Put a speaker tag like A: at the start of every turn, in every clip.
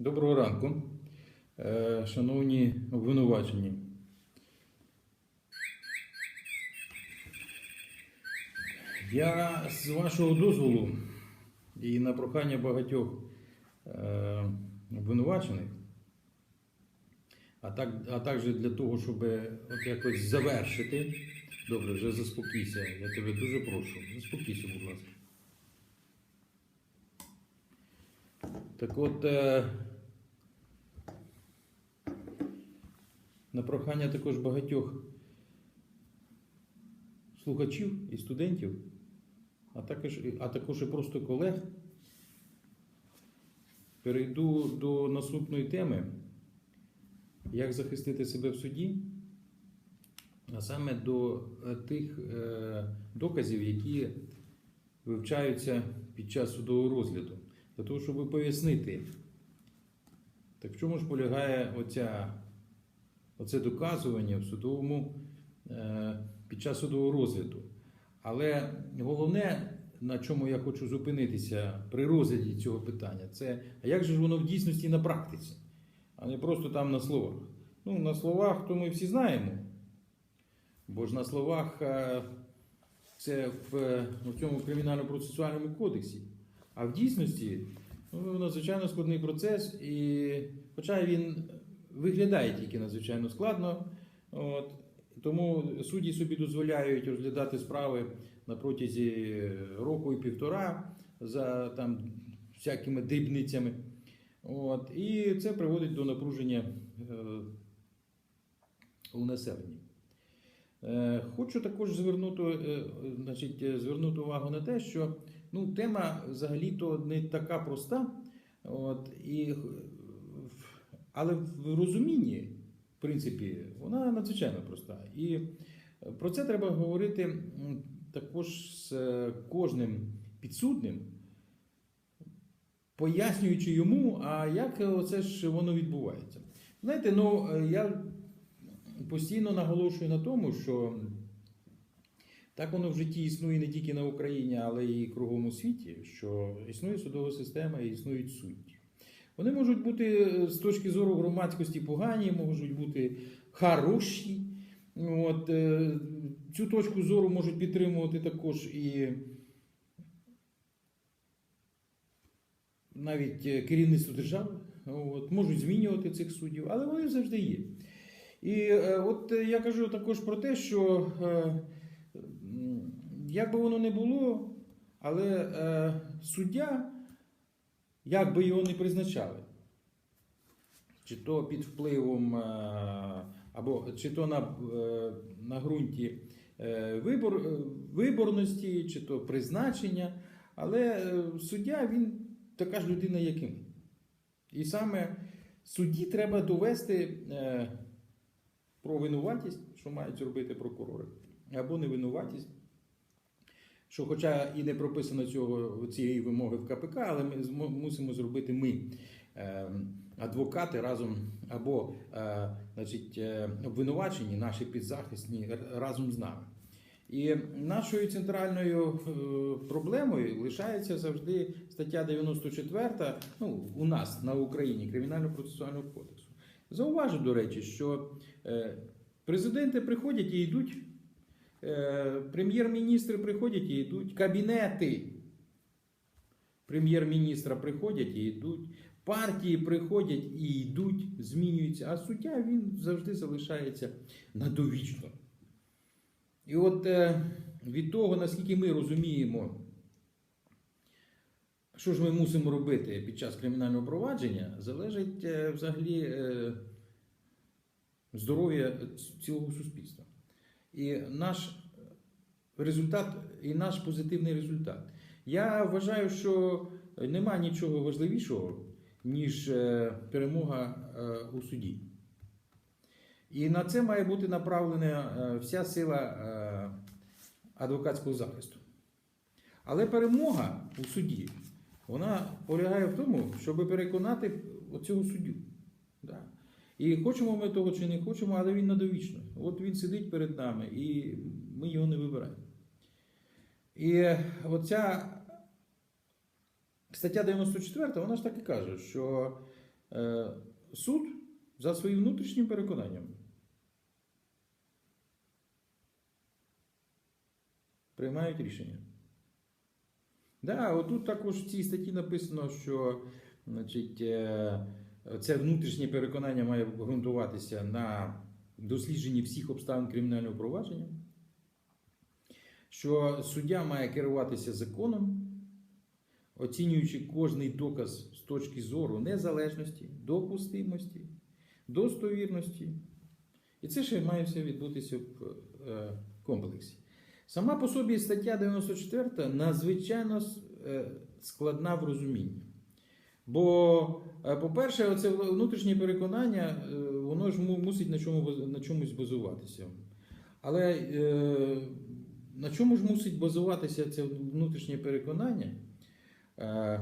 A: Доброго ранку, Е, шановні обвинувачені. Я з вашого дозволу і на прохання багатьох е, обвинувачених, а, так, а також для того, щоб от якось завершити. Добре, вже заспокійся, я тебе дуже прошу. Заспокійся, будь ласка. Так от, е, на прохання також багатьох слухачів і студентів, а також, а також і просто колег, перейду до наступної теми, як захистити себе в суді, а саме до е, тих е, доказів, які вивчаються під час судового розгляду. Для того, щоб пояснити, так в чому ж полягає оця, оце доказування в судовому е, під час судового розгляду. Але головне, на чому я хочу зупинитися при розгляді цього питання, це а як же ж воно в дійсності на практиці, а не просто там на словах. Ну, на словах, то ми всі знаємо. Бо ж на словах е, це в, в цьому кримінально-процесуальному кодексі. А в дійсності ну, надзвичайно складний процес, і, хоча він виглядає тільки надзвичайно складно, от, тому судді собі дозволяють розглядати справи на протязі року і півтора за там, всякими дрібницями. От, і це приводить до напруження е, у населенні. Е, Хочу також звернути, е, значить, звернути увагу на те, що ну, тема взагалі-то не така проста, от, і, але в розумінні, в принципі, вона надзвичайно проста. І е, про це треба говорити також з е, кожним підсудним, пояснюючи йому, а як це ж воно відбувається. Знаєте, ну е, я постійно наголошую на тому, що так воно в житті існує не тільки на Україні, але й кругом у світі, що існує судова система і існують судді. Вони можуть бути е, з точки зору громадськості погані, можуть бути хороші. От, е, цю точку зору можуть підтримувати також і навіть е, керівництво держави. От, можуть змінювати цих суддів, але вони завжди є. І от я кажу також про те, що як би воно не було, але суддя, як би його не призначали, чи то під впливом, е, або чи то на, е, на ґрунті е, вибор, виборності, чи то призначення, але суддя він така ж людина, як і ми. І саме судді треба довести. Про винуватість, що мають зробити прокурори, або невинуватість, що, хоча і не прописано цього, цієї вимоги в КПК, але ми мусимо зробити ми, е, адвокати разом або е, значить, е, обвинувачені, наші підзахисні разом з нами. І нашою центральною е, проблемою лишається завжди стаття 94 ну, у нас на Україні Кримінально-процесуального кодексу. Зауважу, до речі, що президенти приходять і йдуть, прем'єр-міністри приходять і йдуть, кабінети прем'єр-міністра приходять і йдуть, партії приходять і йдуть, змінюються, а суддя він завжди залишається надовічно. І от е, від того, наскільки ми розуміємо, що ж ми мусимо робити під час кримінального провадження, залежить е, взагалі е, здоров'я цілого суспільства. І наш результат, і наш позитивний результат. Я вважаю, що нема нічого важливішого, ніж е, перемога е, у суді. І на це має бути направлена е, вся сила е, адвокатського захисту. Але перемога у суді, вона полягає в тому, щоб переконати цього суддю. І хочемо ми того чи не хочемо, але він надовічно. От він сидить перед нами, і ми його не вибираємо. І оця стаття 94, вона ж так і каже, що е, суд за своїм внутрішнім переконанням. Приймають рішення. Да, отут також в цій статті написано, що значить, е, це внутрішнє переконання має ґрунтуватися на дослідженні всіх обставин кримінального провадження, що суддя має керуватися законом, оцінюючи кожний доказ з точки зору незалежності, допустимості, достовірності. І це ще має все відбутися в е, комплексі. Сама по собі стаття 94 надзвичайно е, складна в розумінні. Бо, е, по-перше, оце внутрішнє переконання, е, воно ж мусить на, чому, на чомусь базуватися. Але е, на чому ж мусить базуватися це внутрішнє переконання? Е,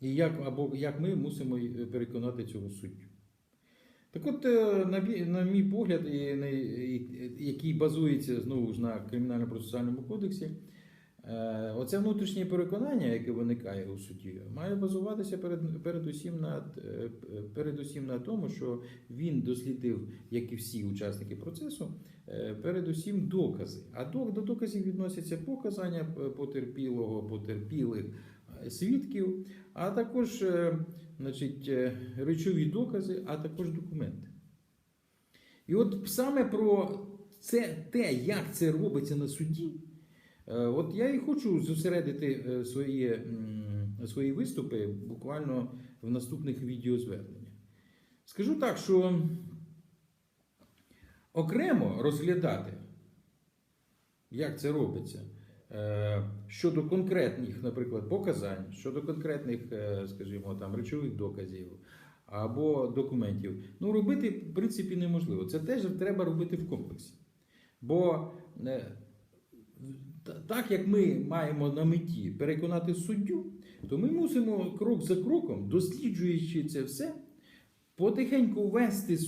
A: і як, або як ми мусимо переконати цього суддю? Так от, е, на, на мій погляд, і, і- який базується знову ж на кримінально-процесуальному кодексі, оце внутрішнє переконання, яке виникає у суді, має базуватися перед, передусім, на, е, передусім на тому, що він дослідив, як і всі учасники процесу, е, передусім докази. А до, до доказів відносяться показання потерпілого, потерпілих е, свідків, а також е, значить, е, речові докази, а також документи. І от саме про це, те, як це робиться на суді, е, от я і хочу зосередити е, свої, свої виступи буквально в наступних відеозверненнях. Скажу так, що окремо розглядати, як це робиться, е, щодо конкретних, наприклад, показань, щодо конкретних, е, скажімо, там речових доказів або документів, ну робити в принципі неможливо. Це теж треба робити в комплексі. Бо е, так як ми маємо на меті переконати суддю, то ми мусимо крок за кроком, досліджуючи це все, потихеньку вести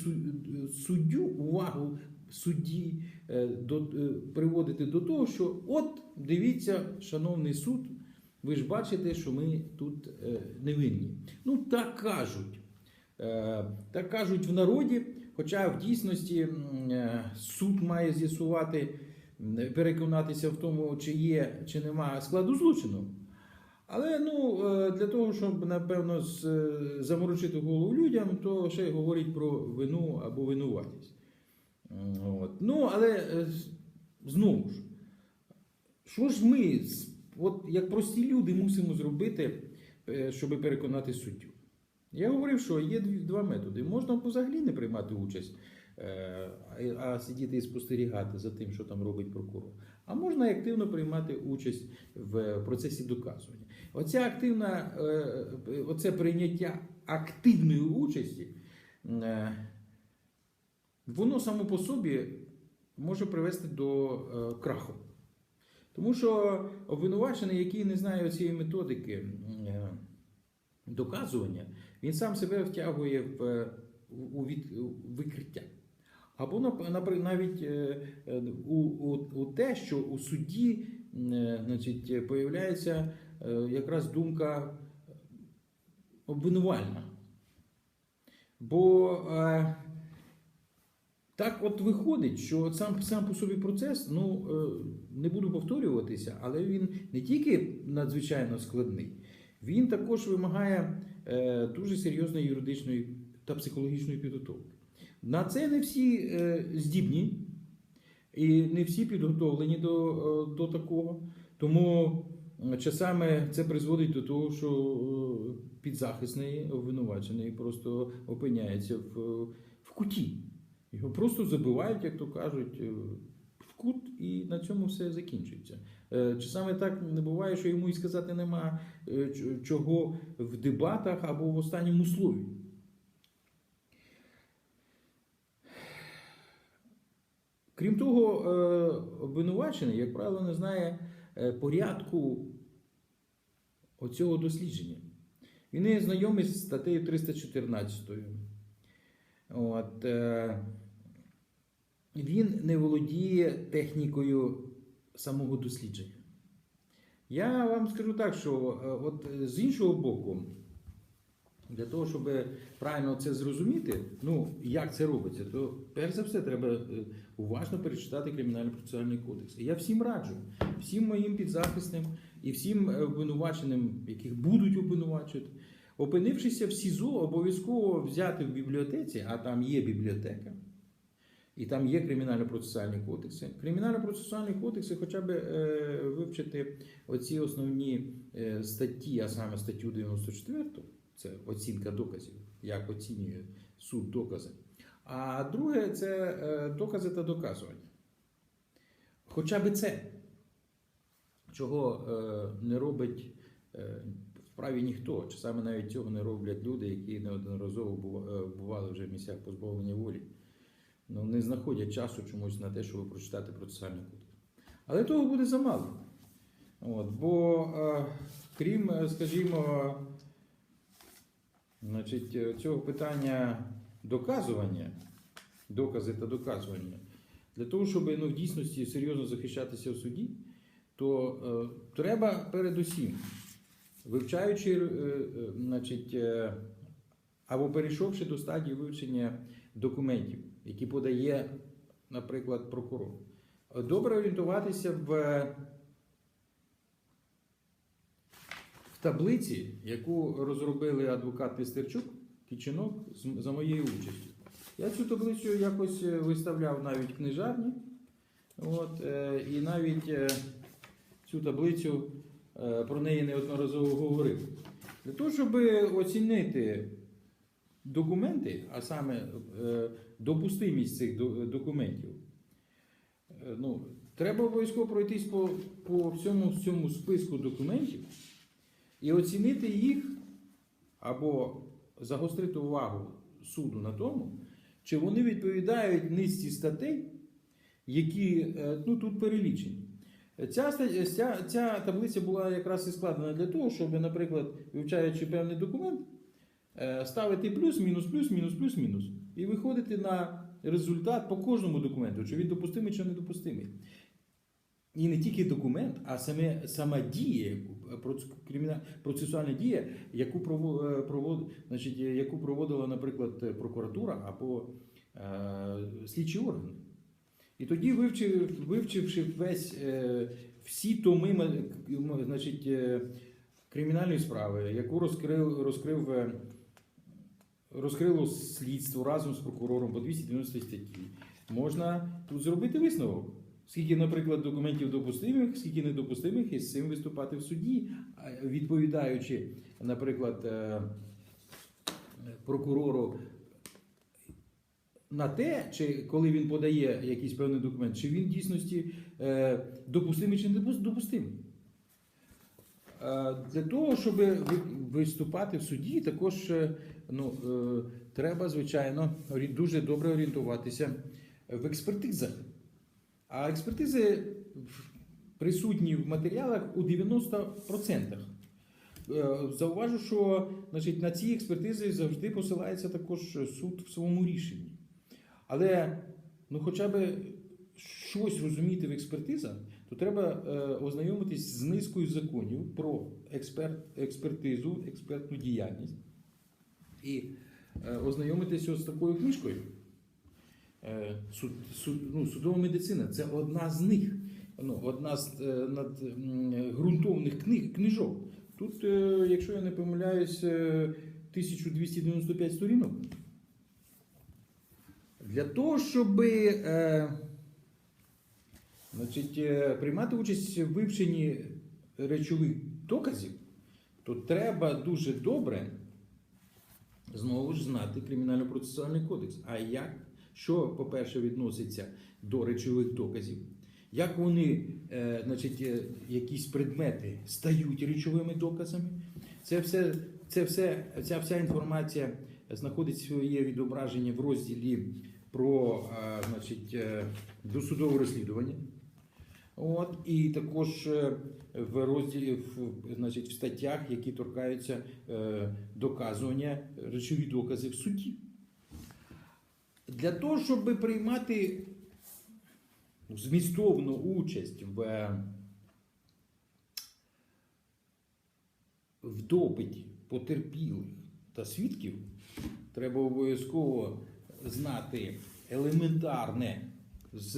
A: суддю, увагу судді, е, е, приводити до того, що от дивіться, шановний суд, ви ж бачите, що ми тут е, невинні. Ну так кажуть. Так кажуть в народі, хоча в дійсності суд має з'ясувати, переконатися в тому, чи є, чи немає складу злочину. Але ну, е, для того, щоб напевно е, заморочити голову людям, то ще й говорять про вину або винуватість. От. Ну, але е, знову ж, що ж ми, от як прості люди, мусимо зробити, щоб переконати суддю? Я говорив, що є два методи. Можна взагалі не приймати участь, а- а сидіти і спостерігати за тим, що там робить прокурор. А можна активно приймати участь в процесі доказування. Оця активна, е, оце прийняття активної участі, е, воно само по собі може привести до е, краху. Тому що обвинувачений, який не знає цієї методики е, доказування, він сам себе втягує в, е, у, від, у викриття. Або навіть е, е, у, у, у те, що у суді е, значить, появляється якраз думка обвинувальна. Бо е, так от виходить, що сам, сам по собі процес, ну е, не буду повторюватися, але він не тільки надзвичайно складний, він також вимагає е, дуже серйозної юридичної та психологічної підготовки. На це не всі е, здібні і не всі підготовлені до, е, до такого. Тому е, часами це призводить до того, що підзахисний обвинувачений просто опиняється в, в куті. Його просто забивають, як то кажуть, в кут, і на цьому все закінчується. Е, Часами так не буває, що йому і сказати нема чого в дебатах або в останньому слові. Крім того, е, обвинувачений, як правило, не знає е, порядку оцього дослідження. Він не знайомий з статтею 314. От, е, він не володіє технікою самого дослідження. Я вам скажу так, що от з іншого боку, Для того, щоб правильно це зрозуміти, ну як це робиться, то перш за все треба е, уважно перечитати кримінально-процесуальний кодекс. І я всім раджу, всім моїм підзахисним і всім е, обвинуваченим, яких будуть обвинувачувати, опинившися в СІЗО, обов'язково взяти в бібліотеці, а там є бібліотека. І там є кримінально-процесуальні кодекси. Кримінально-процесуальні кодекси хоча б е, вивчити оці основні статті, а саме статтю 94, це оцінка доказів, як оцінює суд докази. А друге це е, докази та доказування. Хоча б це, чого е, не робить е, в праві ніхто, чи саме навіть цього не роблять люди, які неодноразово бували вже в місцях позбавлення волі ну, не знаходять часу чомусь на те, щоб прочитати процесуальний кодекс. Але того буде замало. От, бо крім, скажімо, значить, е, цього питання доказування, докази та доказування, для того, щоб ну, в дійсності серйозно захищатися в суді, то е, треба передусім, вивчаючи, е, е, значить, е, або перейшовши до стадії вивчення документів, які подає, наприклад, прокурор. Добре орієнтуватися в, в таблиці, яку розробили адвокат Пістерчук, Кічинок за моєю участю. Я цю таблицю якось е, виставляв навіть книжарні. От, е, і навіть е, цю таблицю е, про неї неодноразово говорив. Для того, щоб оцінити документи, а саме е, допустимість цих документів, е, ну, треба обов'язково пройтись по, по всьому цьому списку документів і оцінити їх або загострити увагу суду на тому, чи вони відповідають низці статей, які е, ну, тут перелічені. Ця, ця, ця таблиця була якраз і складена для того, щоб, наприклад, вивчаючи певний документ, е, ставити плюс, мінус, плюс, мінус, плюс, мінус. І виходити на результат по кожному документу, чи він допустимий, чи недопустимий. І не тільки документ, а саме, сама дія, процесуальна дія, яку, е, провод, значить, е, яку проводила, наприклад, е, прокуратура або е, слідчі органи. І тоді, вивчив, вивчивши весь е, всі томи значить, е, кримінальної справи, яку розкрив, розкрив, розкрило слідство разом з прокурором по 290 статті, можна тут зробити висновок. Скільки, наприклад, документів допустимих, скільки недопустимих, і з цим виступати в суді, відповідаючи, наприклад, е, прокурору на те, чи коли він подає якийсь певний документ, чи він в дійсності е, допустимий чи не допус- Е, Для того, щоб виступати в суді, також ну, треба, звичайно, дуже добре орієнтуватися в експертизах. А експертизи присутні в матеріалах у 90%. Е, Зауважу, що значить, на ці експертизи завжди посилається також суд в своєму рішенні. Але ну, хоча б щось розуміти в експертизах, то треба е, ознайомитись з низкою законів про експерт, експертизу, експертну діяльність і е, ознайомитися з такою книжкою. Е, суд, суд, ну, судова медицина це одна з них, ну, одна з е, над, ґрунтовних книг, книжок. Тут, е, якщо я не помиляюсь, е, 1295 сторінок. Для того, щоб е, значить, приймати участь в вивченні речових доказів, то треба дуже добре знову ж знати кримінально-процесуальний кодекс. А як, що, по-перше, відноситься до речових доказів, як вони, е, значить, е, якісь предмети стають речовими доказами, це все, це все, ця вся інформація знаходить своє відображення в розділі про е, значить, досудове розслідування. От, і також в розділі значить, в статтях, які торкаються доказування речові докази в суді. Для того, щоб приймати змістовну участь в, е, в допиті потерпілих та свідків, треба обов'язково знати елементарне з,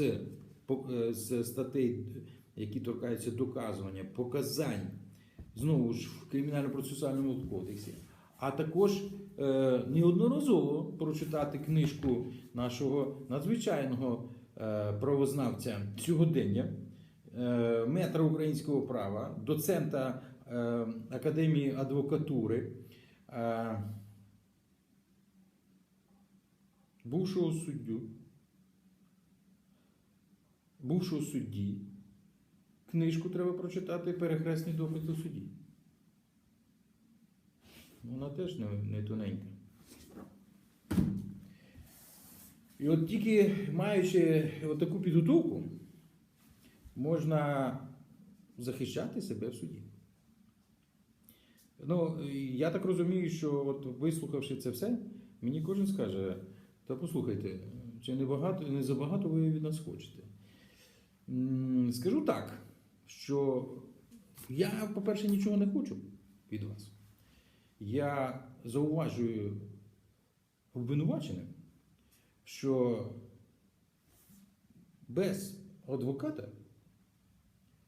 A: е, з статей, які торкаються доказування, показань, знову ж в кримінально-процесуальному кодексі, а також неодноразово прочитати книжку нашого надзвичайного е, правознавця сьогодення, е, метра українського права, доцента е, Академії адвокатури, е, бувшого суддю, бувшого судді. Книжку треба прочитати перехресний допит у суді. Вона теж не, не тоненька. І от тільки маючи таку підготовку, можна захищати себе в суді. Ну, я так розумію, що от вислухавши це все, мені кожен скаже: та послухайте, чи не багато, не забагато ви від нас хочете? Скажу так, що я, по-перше, нічого не хочу від вас. Я зауважую обвинуваченим, що без адвоката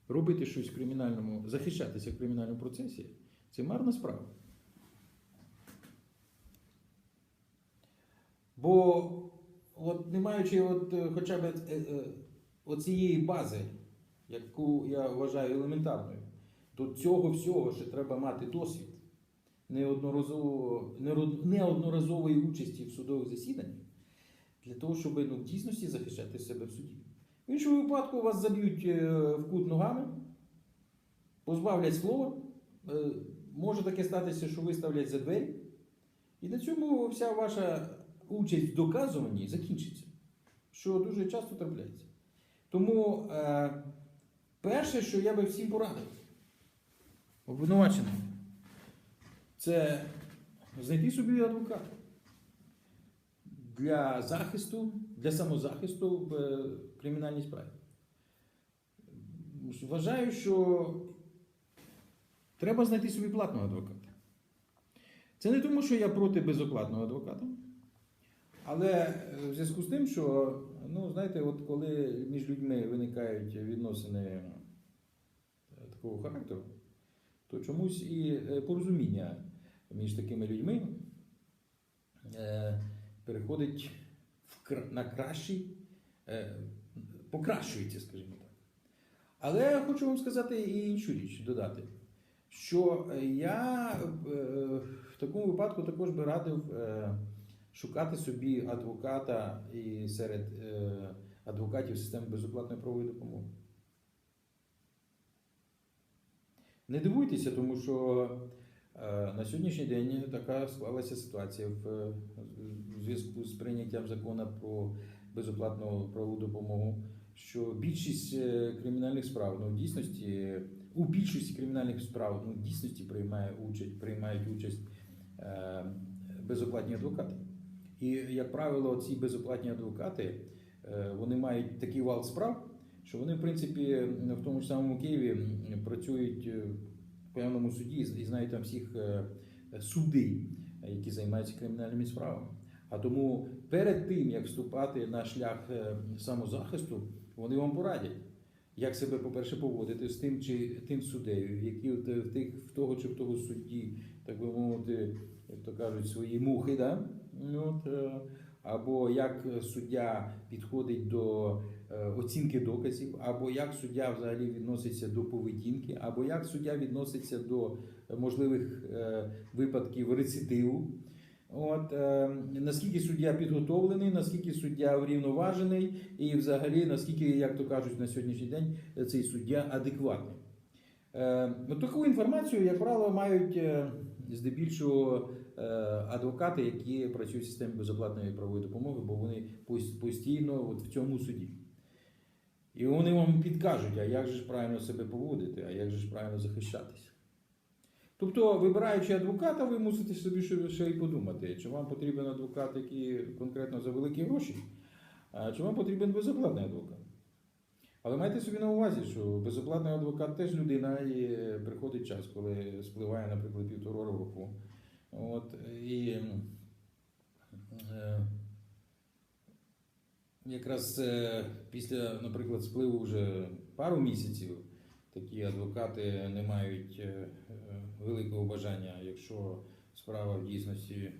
A: робити щось в кримінальному, захищатися в кримінальному процесі це марна справа. Бо, от не маючи от, е, хоча б е, е, оцієї бази, яку я вважаю елементарною, до цього всього ще треба мати досвід неодноразової участі в судових засіданнях для того, щоб ну, в дійсності захищати себе в суді. В іншому випадку вас заб'ють е, в кут ногами, позбавлять слова. е, Може таке статися, що виставлять за двері. І на цьому вся ваша участь в доказуванні закінчиться, що дуже часто трапляється. Тому е, перше, що я би всім порадив, обвинуваченим, це знайти собі адвоката для захисту, для самозахисту в е, кримінальній справі. Вважаю, що треба знайти собі платного адвоката. Це не тому, що я проти безоплатного адвоката, але е, в зв'язку з тим, що, ну, знаєте, от коли між людьми виникають відносини е, такого характеру, то чомусь і порозуміння між такими людьми е, переходить на кращий, е, покращується, скажімо так. Але я хочу вам сказати і іншу річ додати, що я е, в такому випадку також би радив шукати собі адвоката і серед адвокатів системи безоплатної правової допомоги. Не дивуйтеся, тому що на сьогоднішній день така склалася ситуація в, е, зв'язку з прийняттям закону про безоплатну правову допомогу, що більшість е, кримінальних справ ну, в дійсності у більшості кримінальних справ ну, в дійсності приймає участь, приймають участь е, безоплатні адвокати. І, як правило, ці безоплатні адвокати е, вони мають такий вал справ, що вони, в принципі, в тому ж самому Києві працюють е, певному суді і знають там всіх е, суди, які займаються кримінальними справами. А тому перед тим, як вступати на шлях е, самозахисту, вони вам порадять, як себе, по-перше, поводити з тим чи тим суддею, які в тих в того чи в того судді, так би мовити, як то кажуть, свої мухи, да? Ну, От, е, або як суддя підходить до е, оцінки доказів, або як суддя взагалі відноситься до поведінки, або як суддя відноситься до можливих е, випадків рецидиву. От, е, наскільки суддя підготовлений, наскільки суддя врівноважений, і взагалі наскільки, як то кажуть, на сьогоднішній день цей суддя адекватний. Таку інформацію, як правило, мають здебільшого адвокати, які працюють в системі безоплатної правової допомоги, бо вони постійно от в цьому суді. І вони вам підкажуть, а як же ж правильно себе поводити, а як же ж правильно захищатися. Тобто, вибираючи адвоката, ви мусите собі ще, й подумати, чи вам потрібен адвокат, який конкретно за великі гроші, чи вам потрібен безоплатний адвокат. Але майте собі на увазі, що безоплатний адвокат теж людина і приходить час, коли спливає, наприклад, півтора року. От, і е, якраз е, після, наприклад, спливу вже пару місяців такі адвокати не мають е, великого бажання, якщо справа в дійсності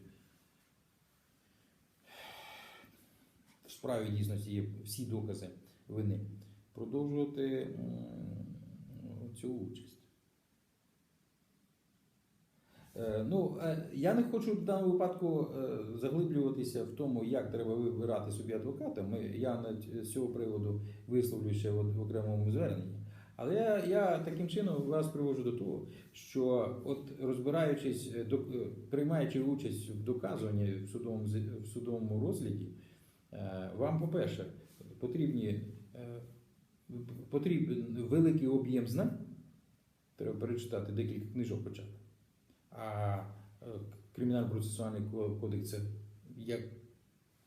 A: в справі дійсності є всі докази вини, продовжувати цю участь. Е, Ну, е, я не хочу в даному випадку е, заглиблюватися в тому, як треба вибирати собі адвоката. Ми, я на з цього приводу висловлю ще в окремому зверненні. Але я, я таким чином вас приводжу до того, що от розбираючись, е, до- е, приймаючи участь в доказуванні в судовому, в судовому розгляді, е, вам, по-перше, потрібні, е, потрібен великий об'єм знань. Треба перечитати декілька книжок хоча б. А е, кримінально-процесуальний кодекс це як,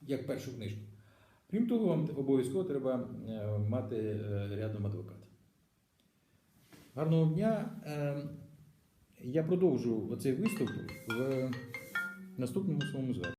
A: як першу книжку. Крім того, вам обов'язково треба е, мати е, рядом адвоката. Гарного дня. Я продовжу оцей виступ в наступному своєму зверненні.